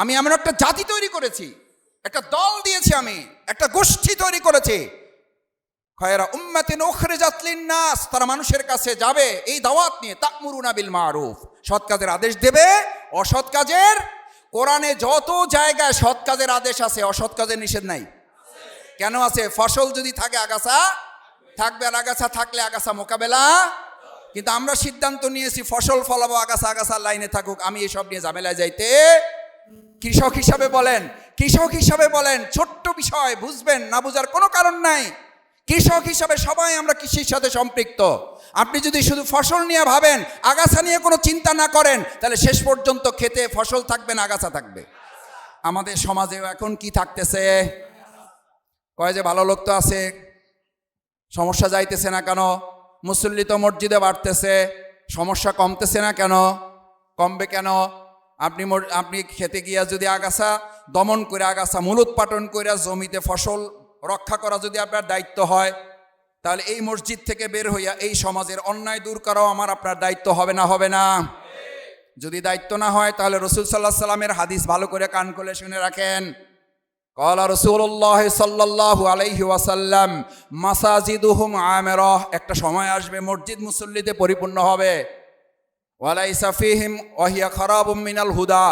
আমি এমন একটা জাতি তৈরি করেছি, একটা দল দিয়েছি আমি, একটা গোষ্ঠী তৈরি করেছি। খয়রা উম্মাতিন উখরিজাত লিন-নাস, তারা মানুষের কাছে যাবে, এই দাওয়াত নিয়ে তা'মুরুনা বিল মারুফ। সৎ কাজের আদেশ দেবে, অসৎ কাজের কোরআনে যত জায়গায় সৎ কাজের আদেশ আছে, অসৎ কাজের নিষেধ নাই। কেন আছে? ফসল যদি থাকে আগাছা, থাকবে আর আগাছা থাকলে আগাছা মোকাবেলা। কিন্তু আমরা সিদ্ধান্ত নিয়েছি, ফসল ফলাবো আগাছা আগাছা লাইনে থাকুক, আমি এসব নিয়ে ঝামেলায় যাইতে কৃষক হিসাবে বলেন, কৃষক হিসাবে বলেন, ছোট্ট বিষয়, বুঝবেন, না বুঝার কোনো কারণ নাই। কৃষক হিসাবে সবাই আমরা কৃষির সাথে সম্পৃক্ত। আপনি যদি শুধু ফসল নিয়ে ভাবেন, আগাছা নিয়ে কোনো চিন্তা না করেন, তাহলে শেষ পর্যন্ত খেতে ফসল থাকবে না আগাছা থাকবে। আমাদের সমাজেও এখন কি থাকতেছে? কয় যে ভালো লোক তো আছে, সমস্যা যাইতেছে না কেন? মুসল্লি তো মসজিদে বাড়তেছে, সমস্যা কমতেছে না কেন? কমবে কেন? আপনি আপনি খেতে গিয়া যদি আগাছা দমন করে, আগাছা মূল উৎপাদন করে জমিতে ফসল রক্ষা করা যদি আপনার দায়িত্ব হয়, তাহলে এই মসজিদ থেকে বের হইয়া এই সমাজের অন্যায় দূর করাও আমার আপনার দায়িত্ব হবে না হবে না। যদি দায়িত্ব না হয়, তাহলে রসুল সাল্লাহ সাল্লামের হাদিস ভালো করে কান খুলে শুনে রাখেন। কলা রসুল্লাহ সাল্লাল্লাহু আলাইহি ওয়াসাল্লাম, মাসাজিদুহুম আমেরহ, একটা সময় আসবে মসজিদ মুসল্লিতে পরিপূর্ণ হবে। ওয়ালাইসা ফিহিম ওয়াহিয়া খারাবুম মিনাল হুদা।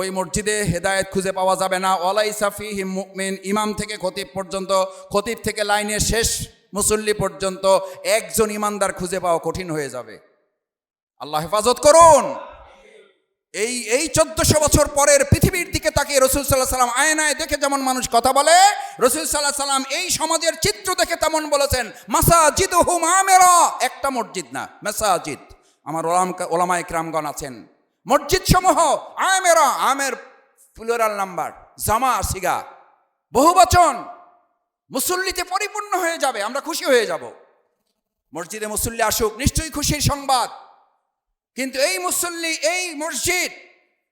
ওই মসজিদে হেদায়েত খুঁজে পাওয়া যাবে না। ওয়ালাইসা ফিহিম মুমিন, ইমাম থেকে খতিব পর্যন্ত, খতিব থেকে লাইনের শেষ মুসল্লি পর্যন্ত একজন ইমানদার খুঁজে পাওয়া কঠিন হয়ে যাবে। আল্লাহ হেফাজত করুন। এই এই চোদ্দশো বছর পরের পৃথিবীর দিকে তাকিয়ে রসুল সাল্লাহ সাল্লাম আয়নায় দেখে যেমন মানুষ কথা বলে, রসুল সাল্লাহ সাল্লাম এই সমাজের চিত্র দেখে তেমন বলেছেন মাসাজিদ হুম একটা মসজিদ না, মেসাজিদ। আমার ওলাম ওলামা ইকরামগণ আছেন। মসজিদ সমূহ আমেরা, আমের ফুলোরাল নাম্বার জামা, সিগা, বহু বচন মুসল্লিতে পরিপূর্ণ হয়ে যাবে, আমরা খুশি হয়ে যাব। মসজিদে মুসল্লি আসুক, নিশ্চয়ই খুশির সংবাদ। কিন্তু এই মুসল্লি, এই মসজিদ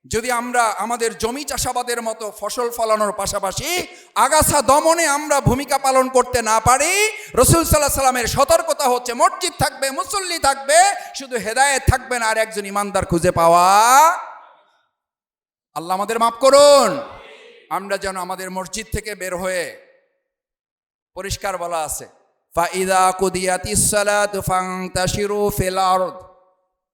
যদি আমরা আমাদের জমি চাষাবাদের মতো ফসল ফলানোর পাশাপাশি আগাছা দমনে আমরা ভূমিকা পালন করতে না পারি, রসুল সাল্লাহ সাল্লামের সতর্কতা হচ্ছে মসজিদ থাকবে, মুসল্লি থাকবে, শুধু হেদায়েত থাকবে না আর একজন ইমানদার খুঁজে পাওয়া। আল্লাহ আমাদের মাফ করুন। আমরা যেন আমাদের মসজিদ থেকে বের হয়ে পরিষ্কার বলা আছে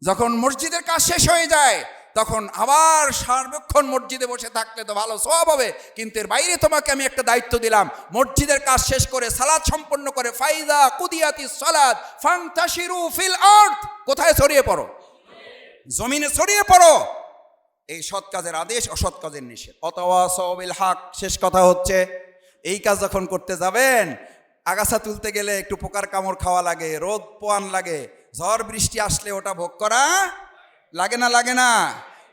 যখন মসজিদের কাজ শেষ হয়ে যায় তখন আবার সার্বক্ষণ মসজিদে বসে থাকলে তো ভালো সব হবে। কিন্তু এর বাইরে তোমাকে আমি একটা দায়িত্ব দিলাম। মসজিদের কাজ শেষ করে সালাদ সম্পন্ন করে ফাইদা কুদিয়াতি সালাদ ফাংতাশিরু ফিল আর্থ কোথায় ছড়িয়ে পড়ো? জমিনে ছড়িয়ে পড়ো। এই সৎ কাজের আদেশ অসৎ কাজের নিষেধ। অতওয়া সবিল হাক। শেষ কথা হচ্ছে, এই কাজ যখন করতে যাবেন, আগাছা তুলতে গেলে একটু পোকার কামড় খাওয়া লাগে, রোদ পোয়ান লাগে, ঝড় বৃষ্টি আসলে ওটা ভোগ করা লাগে না লাগে না।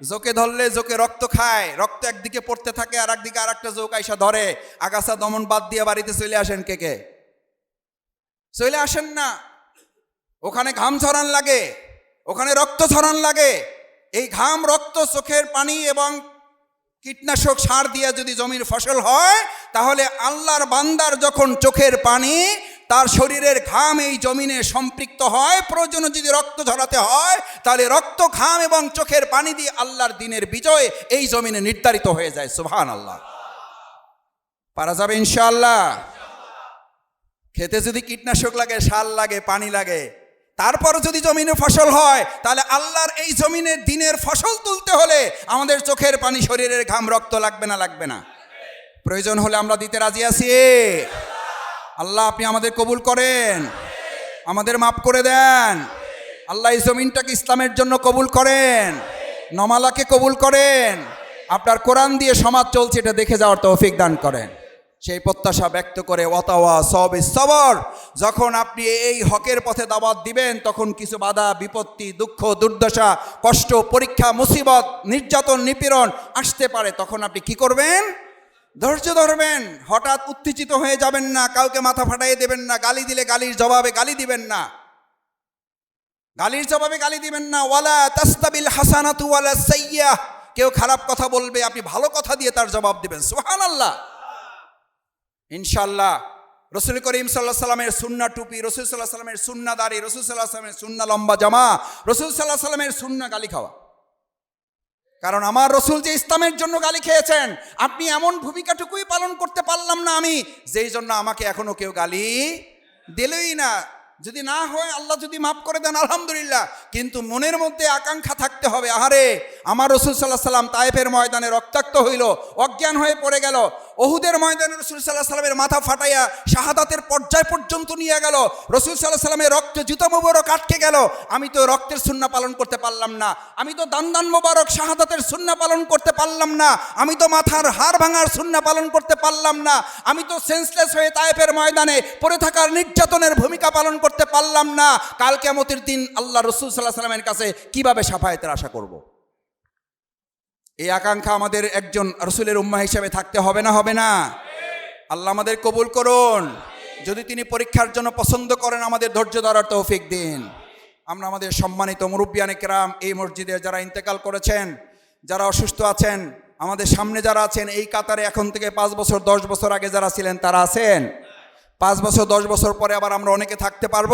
জোকে ধরলে জোকে রক্ত খায়, রক্ত একদিকে পড়তে থাকে আর একদিকে আর একটা জোক আইসা ধরে। আগাছা দমন বাদ দিয়ে বাড়িতে চলে আসেন কে কে? চলে আসেন না। ওখানে ঘাম ছড়ান লাগে, ওখানে রক্ত ছড়ান লাগে। এই ঘাম রক্ত চোখের পানি এবং কীটনাশক সার দিয়ে যদি জমির ফসল হয়, তাহলে আল্লাহর বান্দার যখন চোখের পানি তার শরীরের ঘাম এই জমিনে সম্পৃক্ত হয়। প্রয়োজনে যদি রক্ত ঝরাতে হয়, তাহলে রক্ত, ঘাম এবং চোখের পানি দিয়ে আল্লাহর দিনের বিজয় এই জমিনে নির্ধারিত হয়ে যায়। সুবহান আল্লাহ পারা যাবে ইনশাআল্লাহ। খেতে যদি কীটনাশক লাগে, সার লাগে, পানি লাগে, তারপর যদি জমিনে ফসল হয়, তাহলে আল্লাহর এই জমিনের দিনের ফসল তুলতে হলে আমাদের চোখের পানি, শরীরের ঘাম, রক্ত লাগবে না লাগবে না। প্রয়োজন হলে আমরা দিতে রাজি আছি। আল্লাহ, আপনি আমাদের কবুল করেন। আমাদের মাফ করে দেন। আল্লাহ জমিনটাকে ইসলামের জন্য কবুল করেন। নমালাকে কবুল করেন। আপনার কোরআন দিয়ে সমাজ চলছে, এটা দেখে যাওয়ার তৌফিক দান করেন। সেই প্রত্যাশা ব্যক্ত করে, ওয়াতাওয়া সব সবর। যখন আপনি এই হকের পথে দাবাত দিবেন, তখন কিছু বাধা, বিপত্তি, দুঃখ, দুর্দশা, কষ্ট, পরীক্ষা, মুসিবত, নির্যাতন, নিপীড়ন আসতে পারে। তখন আপনি কি করবেন? ধৈর্য ধরবেন, হঠাৎ উত্তেজিত হয়ে যাবেন না, কাউকে মাথা ফাটাইয়ে দেবেন না, গালি দিলে গালির জবাবে গালি দিবেন না। গালির জবাবে গালি দিবেন না, ওয়ালা তাস্তাবিল হাসানাতু ওয়ালা সাইয়্যাহ কেউ খারাপ কথা বলবে, আপনি ভালো কথা দিয়ে তার জবাব দিবেন, সুবহানাল্লাহ। ইনশাল্লাহ রসুল করিম সাল্লাহ সাল্লামের সুন্না টুপি, রসুল সাল্লাহ সাল্লামের সুন্না দাড়ি, রসুল সাল্লাহ সাল্লামের সুন্না লম্বা জামা, রসুল সাল্লাহ সাল্লামের সুন্না গালি খাওয়া। কারণ আমার রসুল যে ইসলামের জন্য গালি খেয়েছেন, আপনি এমন ভূমিকাটুকুই পালন করতে পারলাম না আমি, যেই জন্য আমাকে এখনও কেউ গালি দিলই না। যদি না হয় আল্লাহ যদি মাফ করে দেন, আলহামদুলিল্লাহ। কিন্তু মনের মধ্যে আকাঙ্ক্ষা থাকতে হবে, আহারে, আমার রসুল সাল্লাহ সাল্লাম তায়েফের ময়দানে রক্তাক্ত হইল, অজ্ঞান হয়ে পড়ে গেল। ওহুদের ময়দানে রসুল সাল্লাহ সাল্লামের মাথা ফাটাইয়া শাহাদাতের পর্যায় পর্যন্ত নিয়ে গেল। রসুল সাল্লাহ সাল্লামের রক্ত জুতা মোবারক আটকে গেল। আমি তো রক্তের সুন্না পালন করতে পারলাম না। আমি তো দান দান মোবারক, শাহাদাতের সুন্না পালন করতে পারলাম না। আমি তো মাথার হাড় ভাঙার সুন্না পালন করতে পারলাম না। আমি তো সেন্সলেস হয়ে তায়েফের ময়দানে পড়ে থাকার নির্যাতনের ভূমিকা পালন করতে পারলাম না। কাল কেমতের দিন আল্লাহ রসুল সাল্লাহ সাল্লামের কাছে কীভাবে সাফায়েতের আশা করব। এই আকাঙ্ক্ষা আমাদের একজন রসুলের উম্মা হিসাবে থাকতে হবে না হবে না? আল্লাহ আমাদের কবুল করুন। যদি তিনি পরীক্ষার জন্য পছন্দ করেন, আমাদের ধৈর্য ধরার তৌফিক দিন। আমরা আমাদের সম্মানিত মুরব্বিয়ানে কেরাম এই মসজিদে যারা ইন্তেকাল করেছেন, যারা অসুস্থ আছেন, আমাদের সামনে যারা আছেন, এই কাতারে এখন থেকে পাঁচ বছর, দশ বছর আগে যারা ছিলেন, তারা আছেন? পাঁচ বছর, দশ বছর পরে আবার আমরা অনেকে থাকতে পারব?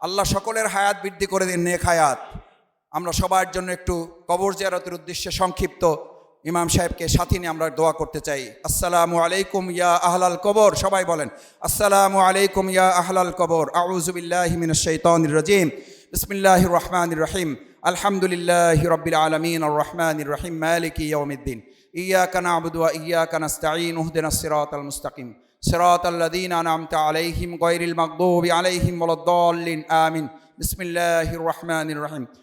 আল্লাহ সকলের হায়াত বৃদ্ধি করে দিন, নেক হায়াত। আমরা সবার জন্য একটু কবর জিয়ারতের উদ্দেশ্যে সংক্ষিপ্ত। ইমাম সাহেবকে সাথে নিয়ে আমরা দোয়া করতে চাই। আসসালামু আলাইকুম ইয়া আহলাল কবর, সবাই বলেন, আসসালামু আলাইকুম ইয়া আহলাল কবর আউজুবিল্লাহমিন বিসমিল্লাহ রহমান রহিম, আলহামদুলিল্লাহ রবিল আলমিন রহমান রহিম, মালিক ইয়মিদ্দিন ইয়া কানা আবুদুয়া ইয়া কানাস্তাইন উহদিন সিরাত আল মুস্তাকিম। সিরাত আল্লাদিন আনামতা আলাইহিম গৈরিল মকদুব আলাইহিম বলদ্দলিন আমিন। বিসমিল্লাহ রহমান রহিম।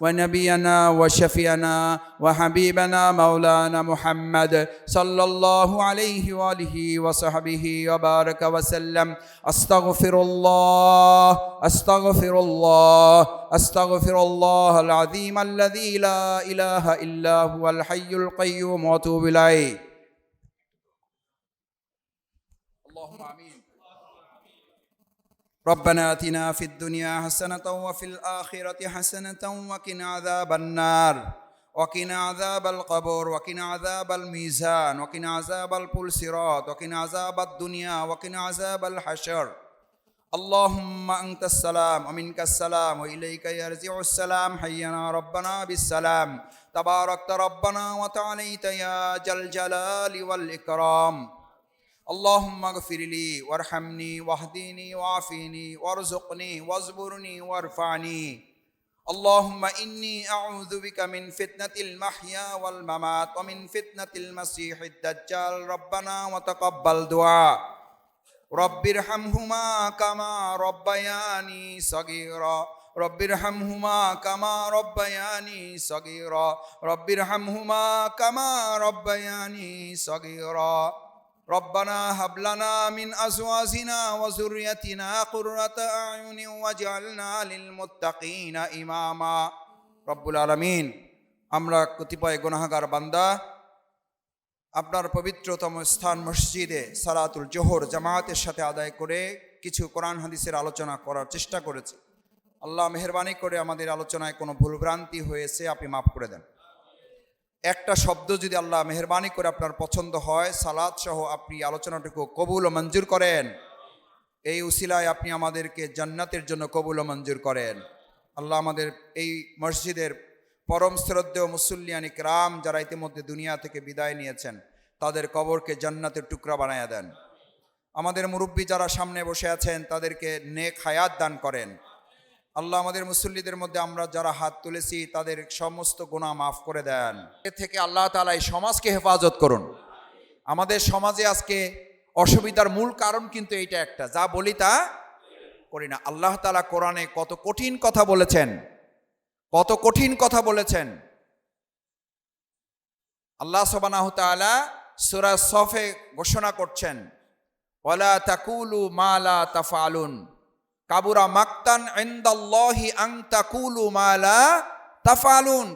ونبينا وشفينا وحبيبنا مولانا محمد صلى الله عليه وآله وصحبه وبارك وسلم. أستغفر الله أستغفر الله أستغفر الله العظيم الذي لا إله إلا هو الحي القيوم وأتوب إليه اللهم آمين ربنا آتنا في الدنيا حسنة وفي الآخرة حسنة وقنا عذاب النار. وقنا عذاب القبر وقنا عذاب الميزان وقنا عذاب البلسرات وقنا عذاب الدنيا وقنا عذاب الحشر. اللهم أنت السلام ومنك السلام وإليك يرجع السلام. حينا ربنا بالسلام. تباركت ربنا وتعاليت يا ذا الجلال والإكرام. اللهم اغفر لي وارحمني واهدني وعافيني وارزقني واصبرني وارفعني. اللهم إني أعوذ بك من فتنة المحيا والممات ومن فتنة المسيح الدجال. ربنا وتقبل دعاء. رب ارحمهما كما ربياني صغيرا. رب ارحمهما كما ربياني صغيرا. رب ارحمهما كما ربياني صغيرا. ربنا هب لنا من ازواجنا وذريتنا قرة اعين واجعلنا للمتقين اماما رب العالمين আমরা কতিপয় গুনাহগার বান্দা আপনার পবিত্রতম স্থান মসজিদে সালাতুল জোহর জামায়াতের সাথে আদায় করে কিছু কোরআন হাদিসের আলোচনা করার চেষ্টা করেছি আল্লাহ মেহরবানি করে আমাদের আলোচনায় কোনো ভুলভ্রান্তি হয়েছে আপনি মাফ করে দেন একটা শব্দ যদি আল্লাহ মেহরবানি করে আপনার পছন্দ হয়, সালাদ সহ আপনি আলোচনাটুকু কবুল ও মঞ্জুর করেন। এই উসিলায় আপনি আমাদেরকে জান্নাতের জন্য কবুল ও মঞ্জুর করেন। আল্লাহ আমাদের এই মসজিদের পরম শ্রদ্ধেয় মুসল্লিয়ানিক রাম যারা ইতিমধ্যে দুনিয়া থেকে বিদায় নিয়েছেন, তাদের কবরকে জান্নাতের টুকরা বানায়া দেন। আমাদের মুরব্বী যারা সামনে বসে আছেন, তাদেরকে নেক হায়াত দান করেন। আল্লাহ আমাদের মুসল্লিদের মধ্যে আমরা যারা হাত তুলেছি, তাদের সমস্ত গুণা মাফ করে দেন। এ থেকে আল্লাহ তালা এই সমাজকে হেফাজত করুন। আমাদের সমাজে আজকে অসুবিধার মূল কারণ কিন্তু এইটা একটা, যা বলি তা করি না। আল্লাহ তালা কোরআনে কত কঠিন কথা বলেছেন, কত কঠিন কথা বলেছেন। আল্লাহ সবানাহ তাআলা সূরা সফে ঘোষণা করছেন, ওয়ালা তাকুলু মালা তাফালুন কাবুরা মাক্তান ইনদাল্লাহি আন তাকুলু মালা তাফালুন।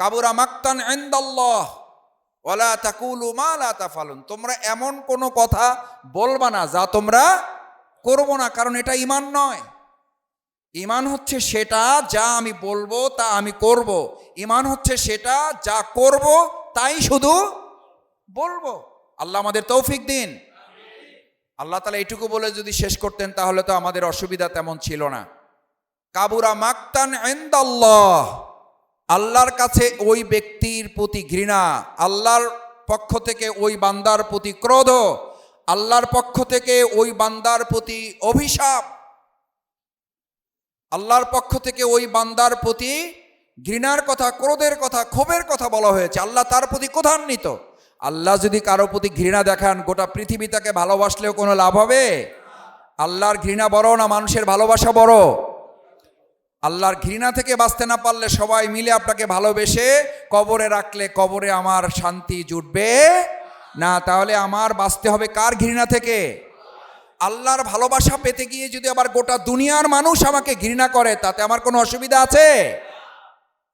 কাবুরা মাক্তান ইনদাল্লাহ ওয়ালা তাকুলু মা লা তাফালুন। তোমরা এমন কোনো কথা বলবা না যা তোমরা করব না, কারণ এটা ইমান নয়। ইমান হচ্ছে সেটা যা আমি বলব, তা আমি করব। ইমান হচ্ছে সেটা যা করব, তাই শুধু বলব। আল্লাহ আমাদের তৌফিক দিন। আল্লাহ তালা এইটুকু বলে যদি শেষ করতেন, তাহলে তো আমাদের অসুবিধা তেমন ছিল না। কাবুরা মাক্তান এন্দাল্লাহ আল্লাহর কাছে ওই ব্যক্তির প্রতি ঘৃণা, আল্লাহর পক্ষ থেকে ওই বান্দার প্রতি ক্রোধ, আল্লাহর পক্ষ থেকে ওই বান্দার প্রতি অভিশাপ, আল্লাহর পক্ষ থেকে ওই বান্দার প্রতি ঘৃণার কথা, ক্রোধের কথা, ক্ষোভের কথা বলা হয়েছে। আল্লাহ তার প্রতি কোধান্বিত আল্লাহ যদি কারও প্রতি ঘৃণা দেখান, গোটা পৃথিবী তাকে ভালোবাসলেও কোনো লাভ হবে? আল্লাহর ঘৃণা বড় না মানুষের ভালোবাসা বড়? আল্লাহর ঘৃণা থেকে বাঁচতে না পারলে সবাই মিলে আপনাকে ভালোবেসে কবরে রাখলে কবরে আমার শান্তি জুটবে না। তাহলে আমার বাঁচতে হবে কার ঘৃণা থেকে? আল্লাহর ভালোবাসা পেতে গিয়ে যদি আবার গোটা দুনিয়ার মানুষ আমাকে ঘৃণা করে, তাতে আমার কোনো অসুবিধা আছে?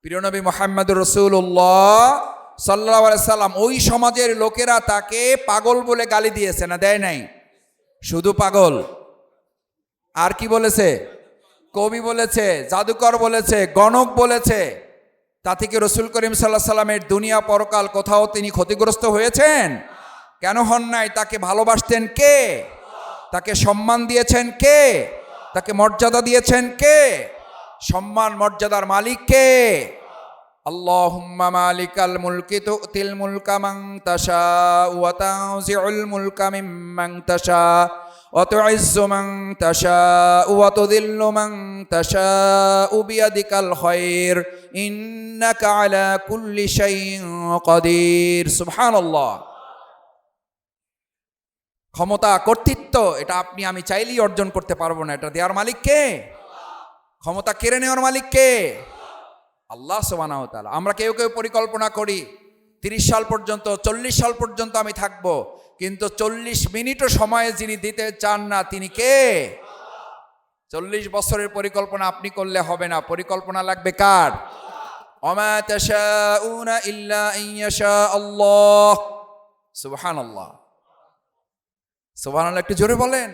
প্রিয়নবী মোহাম্মদ রসুল্লাহ সাল্লাহ সাল্লাম, ওই সমাজের লোকেরা তাকে পাগল বলে গালি দিয়েছে না দেয় নাই? শুধু পাগল। আর কি বলেছে? কবি বলেছে, জাদুকর বলেছে, গণক বলেছে। তা থেকে রসুল করিম সাল্লাহ সাল্লামের দুনিয়া পরকাল কোথাও তিনি ক্ষতিগ্রস্ত হয়েছেন? কেন হন নাই? তাকে ভালোবাসতেন কে? তাকে সম্মান দিয়েছেন কে? তাকে মর্যাদা দিয়েছেন কে? সম্মান মর্যাদার মালিক কে? اللهم مالك الملك تؤتي الملك من تشاء وتنزع الملك ممن تشاء وتعز من تشاء وتذل من تشاء بيدك الخير إنك على كل شيء قدير سبحان الله ক্ষমতা কর্তৃত্ব এটা আপনি আমি চাইলেই অর্জন করতে পারবো না এটা দেওয়ার মালিক কে ক্ষমতা কেড়ে নেওয়ার মালিক কে আল্লাহ সোবানাও তালা আমরা কেউ কেউ পরিকল্পনা করি, তিরিশ সাল পর্যন্ত, চল্লিশ সাল পর্যন্ত আমি থাকব, কিন্তু চল্লিশ মিনিটও সময়ে যিনি দিতে চান না, তিনি কে? চল্লিশ বছরের পরিকল্পনা আপনি করলে হবে না। পরিকল্পনা লাগবে কার? আল্লাহ। সুবহানাল্লাহ, একটু জোরে বলেন।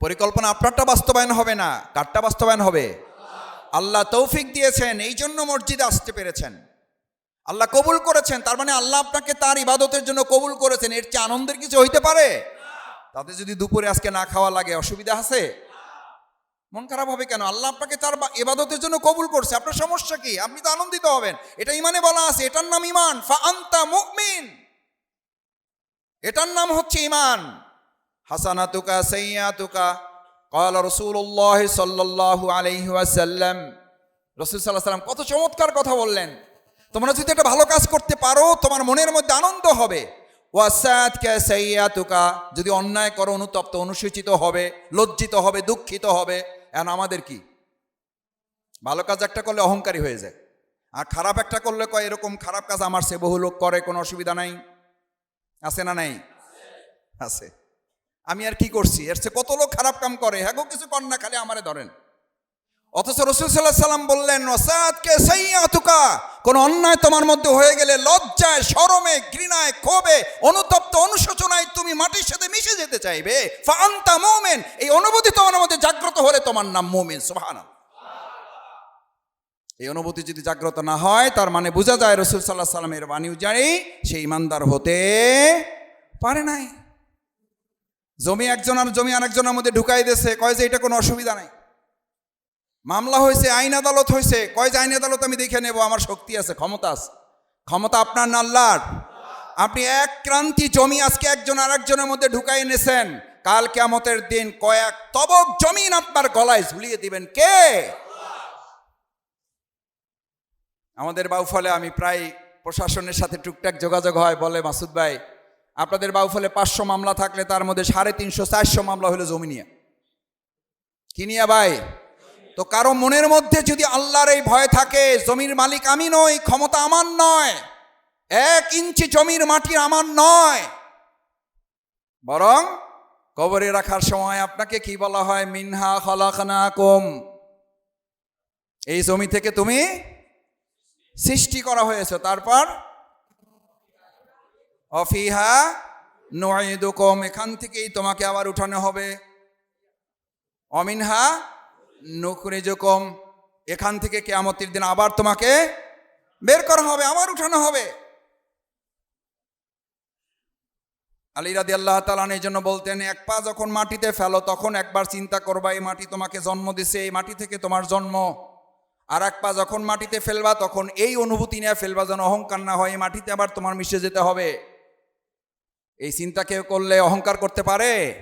পরিকল্পনা আপনারটা বাস্তবায়ন হবে না, কারটা বাস্তবায়ন হবে? আল্লাহ তৌফিক দিয়েছেন, এই জন্য মসজিদে আসতে পেরেছেন। আল্লাহ কবুল করেছেন, তার মানে আল্লাহ আপনাকে তার ইবাদতের জন্য কবুল করেছেন, এর চেয়ে আনন্দের কিছু হইতে পারে? তাতে যদি দুপুরে আজকে না খাওয়া লাগে, অসুবিধা আছে? মন খারাপ হবে কেন? আল্লাহ আপনাকে তার এবাদতের জন্য কবুল করছে, আপনার সমস্যা কি? আপনি তো আনন্দিত হবেন। এটা ইমানে বলা আছে, এটার নাম ইমান ফান্তা মুকমিন এটার নাম হচ্ছে ইমান হাসানা তুকা সেইয়া তুকা কল রসুল্লাহ সাল্লাহ আলহিহাসাল্লাম রসুল সাল্লাহ সাল্লাম কত চমৎকার কথা বললেন। তোমরা যদি একটা ভালো কাজ করতে পারো, তোমার মনের মধ্যে আনন্দ হবে। ওয়াসাদ কে সৈয়াতুকা যদি অন্যায় করো, অনুতপ্ত, অনুসূচিত হবে, লজ্জিত হবে, দুঃখিত হবে। এখন আমাদের কি? ভালো কাজ একটা করলে অহংকারী হয়ে যায়। আর খারাপ একটা করলে কয়, এরকম খারাপ কাজ আমার সে বহু লোক করে, কোনো অসুবিধা নাই। আছে না নাই? আছে। আমি আর কি করছি? এর চেয়ে কত লোক খারাপ কাম করে? হ্যাঁ কিছু না, খালি আমারে ধরেন। অথচ রসুল সাল্লাহ সাল্লাম বললেন, ওসাদকে সাইয়াতুকা কোন অন্যায় তোমার মধ্যে হয়ে গেলে লজ্জায়, শরমে, ঘৃণায়, ক্ষোভে, অনুতপ্ত, অনুশোচনায় তুমি মাটির সাথে মিশে যেতে চাইবে। Fanta moment. এই অনুভূতি তোমার মধ্যে জাগ্রত হলে তোমার নাম মোমেন, সুবহানাল্লাহ। এই অনুভূতি যদি জাগ্রত না হয়, তার মানে বোঝা যায় রসুল সাল্লাহ সাল্লামের বাণী জানি সে ইমানদার হতে পারে নাই। জমি একজন আর জমি আরেকজনের মধ্যে ঢুকাই দিয়েছে, কয় যে এটা কোনো অসুবিধা নাই। মামলা হয়েছে, আইন আদালত হয়েছে, কয় যে আইন আদালত আমি দেখে নেব, আমার শক্তি আছে, ক্ষমতা আছে। ক্ষমতা আপনার না আল্লাহর? আপনি এক ক্রান্তি জমি আজকে একজন আর একজনের মধ্যে ঢুকাই এনেছেন, কাল কেমতের দিন কয়েক তবক জমিন আপনার গলায় ঝুলিয়ে দিবেন। কে? আমাদের বাউফলে আমি প্রায় প্রশাসনের সাথে টুকটাক যোগাযোগ হয়, বলে মাসুদ ভাই আপনাদের বাউফলে পাঁচশো মামলা থাকলে তার মধ্যে সাড়ে তিনশো, চারশো মামলা হলো জমি নিয়ে। কি নিয়ে ভাই? তো কারও মনের মধ্যে যদি আল্লাহর এই ভয় থাকে, জমির মালিক আমি নই, ক্ষমতা আমার নয়, এক ইঞ্চি জমির মাটি আমার নয়, বরং কবরে রাখার সময় আপনাকে কি বলা হয়? মিনহা খলাখানা কম এই জমি থেকে তুমি সৃষ্টি করা হয়েছে, তারপর অফিহা নুইদুকুম এখান থেকেই তোমাকে আবার উঠানো হবে। অমিনহা নুকরিজুকুম এখান থেকে কেয়ামতির দিন আবার তোমাকে বের করা হবে, আবার উঠানো হবে। আলী রাদি আল্লাহ তালান এই জন্য বলতেন, এক পা যখন মাটিতে ফেলো, তখন একবার চিন্তা করবা, এই মাটি তোমাকে জন্ম দিছে, এই মাটি থেকে তোমার জন্ম। আর এক পা যখন মাটিতে ফেলবা, তখন এই অনুভূতি নিয়ে ফেলবা, যেন অহংকার না হয়, এই মাটিতে আবার তোমার মিশে যেতে হবে। এই চিন্তা কেউ করলে অহংকার করতে পারে?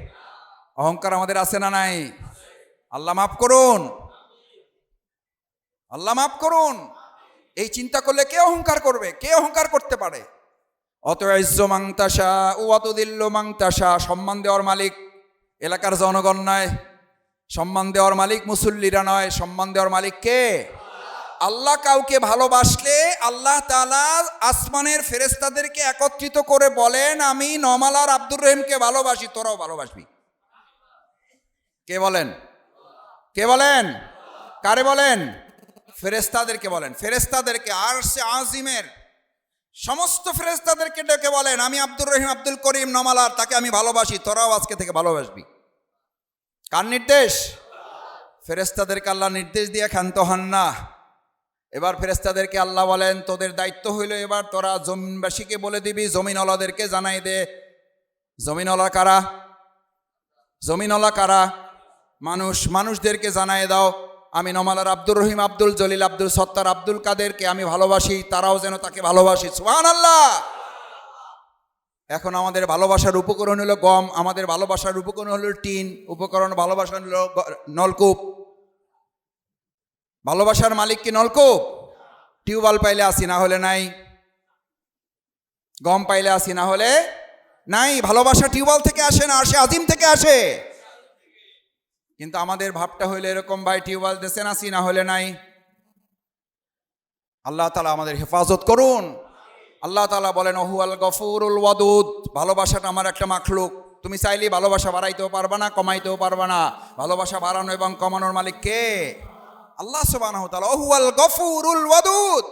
অহংকার আমাদের আছে না নাই? আল্লাহ মাফ করুন। আল্লাহ মাফ করুন। এই চিন্তা করলে কে অহংকার করবে? কে অহংকার করতে পারে? অতএজ্য মাংতাসা ও অত অতদিল্য মাংতাসা সম্মান দেওয়ার মালিক এলাকার জনগণ নয়, সম্মান দেওয়ার মালিক মুসল্লিরা নয়, সম্মান দেওয়ার মালিক কে? আল্লাহ কাউকে ভালোবাসলে আল্লাহ তালা আসমানের ফেরেস্তাদেরকে একত্রিত করে বলেন, আমি নমালার আব্দুর রহিমকে ভালোবাসি, তোরাও ভালোবাসবি। কে বলেন? কে বলেন? কারে বলেন? ফেরেস্তাদেরকে বলেন। ফেরেস্তাদেরকে আর সে আজিমের সমস্ত ফেরেস্তাদেরকে ডেকে বলেন, আমি আব্দুর রহিম, আব্দুল করিম নমালার তাকে আমি ভালোবাসি, তোরাও আজকে থেকে ভালোবাসবি। কার নির্দেশ? ফেরেস্তাদেরকে আল্লাহ নির্দেশ দিয়ে ক্ষান্ত হন না। এবার ফেরেস্তাদেরকে আল্লাহ বলেন, তোদের দায়িত্ব হইল এবার তোরা জমিনবাসীকে বলে দিবি, জমিনওয়ালাদেরকে জানাই দে। জমিনওয়ালা কারা? জমিনওয়ালা কারা? মানুষ, মানুষদেরকে জানাই দাও। আমি নমালার আব্দুর রহিম, আব্দুল জলিল, আব্দুল সত্তার, আব্দুল কাদেরকে আমি ভালোবাসি, তারাও যেন তাকে ভালোবাসি। সুহান আল্লাহ এখন আমাদের ভালোবাসার উপকরণ হলো গম, আমাদের ভালোবাসার উপকরণ হলো টিন, উপকরণ ভালোবাসা হলো নলকূপ। ভালোবাসার মালিক কি নলকূপ? টিউবওয়েল পাইলে আসি না হলে নাই। গম পাইলে আসি না হলে নাই। ভালোবাসা টিউবওয়েল থেকে আসে না আসে আজিম থেকে আসে। কিন্তু আমাদের ভাবটা হইলে এরকম, ভাই, টিউবওয়েল দেশে আসি না হলে নাই। আল্লাহ তালা আমাদের হেফাজত করুন। আল্লাহ তালা বলেন, ওহুয়াল গফুরুল ওয়াদুদ। ভালোবাসাটা আমার একটা মাখলুক। তুমি চাইলেই ভালোবাসা বাড়াইতেও পারবা না, কমাইতেও পারবা না। ভালোবাসা বাড়ানো এবং কমানোর মালিক কে? আল্লাহ ওয়াদুদ।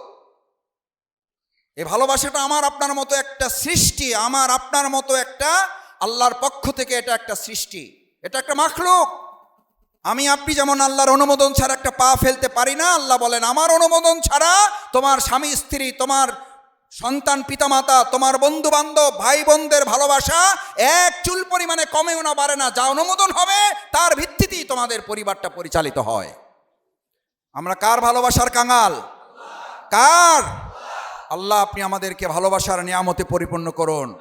এই ভালোবাসাটা আমার আপনার মতো একটা সৃষ্টি, আমার আপনার মতো একটা আল্লাহর পক্ষ থেকে এটা একটা সৃষ্টি। এটা একটা মাখলুক। আমি, আপনি যেমন আল্লাহর অনুমোদন ছাড়া একটা পা ফেলতে পারি না, আল্লাহ বলেন, আমার অনুমোদন ছাড়া তোমার স্বামী, স্ত্রী, তোমার সন্তান, পিতামাতা, তোমার বন্ধু বান্ধব ভাই বোনদের ভালোবাসা এক চুল পরিমাণে কমেও না, বাড়ে না। যা অনুমোদন হবে, তার ভিত্তিতেই তোমাদের পরিবারটা পরিচালিত হয়। আমরা কার ভালোবাসার কাঙাল? কার? আল্লাহ, আপনি আমাদেরকে ভালোবাসার নিয়ামতে পরিপূর্ণ করুন।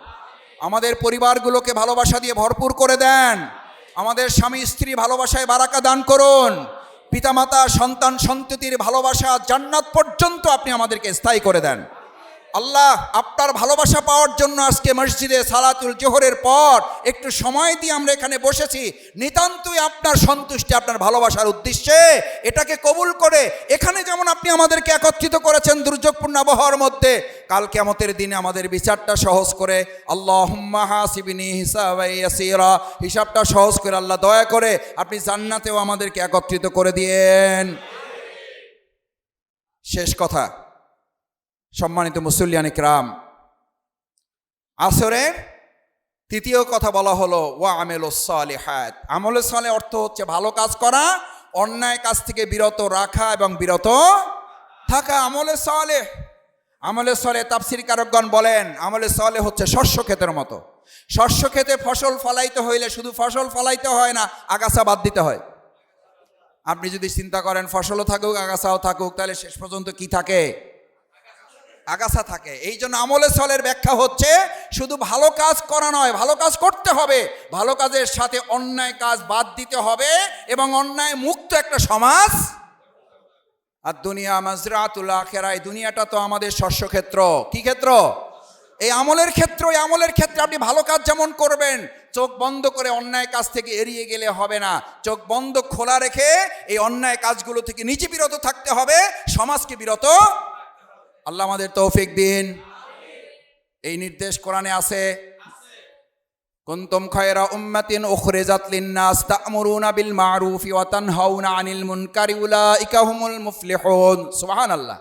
আমাদের পরিবারগুলোকে ভালোবাসা দিয়ে ভরপুর করে দেন। আমাদের স্বামী, স্ত্রী ভালোবাসায় বারাকা দান করুন। পিতামাতা, সন্তান, সন্ততির ভালোবাসা জান্নাত পর্যন্ত আপনি আমাদেরকে স্থায়ী করে দেন। আল্লাহ আপনার ভালোবাসা পাওয়ার জন্য আজকে মসজিদে সালাতুল জোহরের পর একটু সময় দিয়ে আমরা এখানে বসেছি। নিতান্তই আপনার সন্তুষ্টি, আপনার ভালোবাসার উদ্দেশ্যে এটাকে কবুল করে এখানে যেমন আপনি আমাদেরকে একত্রিত করেছেন দুর্যোগপূর্ণ আবহাওয়ার মধ্যে, কাল কেমতের দিনে আমাদের বিচারটা সহজ করে আল্লাহ হাসিবিনী হিসাব হিসাবটা সহজ করে, আল্লাহ দয়া করে আপনি জান্নাতেও আমাদেরকে একত্রিত করে দিয়েন। শেষ কথা। সম্মানিত মুসল্লিয়ান ইকরাম, আসরের তৃতীয় কথা বলা হলো, ওয়া আমেল সালেহাত। আমল সালে অর্থ হচ্ছে ভালো কাজ করা, অন্যায় কাজ থেকে বিরত রাখা এবং বিরত থাকা। আমলে সালে, আমলে সলে তাপসির কারকগণ বলেন, আমলে সলে হচ্ছে শস্য ক্ষেতের মতো। শস্য ক্ষেতে ফসল ফলাইতে হইলে শুধু ফসল ফলাইতে হয় না, আগাছা বাদ দিতে হয়। আপনি যদি চিন্তা করেন, ফসলও থাকুক, আগাছাও থাকুক, তাহলে শেষ পর্যন্ত কি থাকে? আগাছা থাকে। এই জন্য আমলে সলের ব্যাখ্যা হচ্ছে, শুধু ভালো কাজ করা নয়, ভালো কাজ করতে হবে। ভালো কাজের সাথে অন্যায় কাজ বাদ দিতে হবে এবং অন্যায় মুক্ত একটা সমাজ। আর দুনিয়া মাজরাতুল আখেরা এই দুনিয়াটা তো আমাদের শস্যক্ষেত্র। কি ক্ষেত্র? এই আমলের ক্ষেত্র, এই আমলের ক্ষেত্রে আপনি ভালো কাজ যেমন করবেন, চোখ বন্ধ করে অন্যায় কাজ থেকে এড়িয়ে গেলে হবে না। চোখ বন্ধ খোলা রেখে এই অন্যায় কাজগুলো থেকে নিজে বিরত থাকতে হবে, সমাজকে বিরত আল্লাহ আমাদের তৌফিক দিন। এই নির্দেশ কোরআনে আছে, কুনতুম খায়রা উম্মাতিন উখরিজাত লিন-নাস তা'মুরুনা বিল মা'রুফি ওয়া তানহাউনা 'আনিল মুনকারি উলাইকা হুমুল মুফলিহুন। সুবহানাল্লাহ।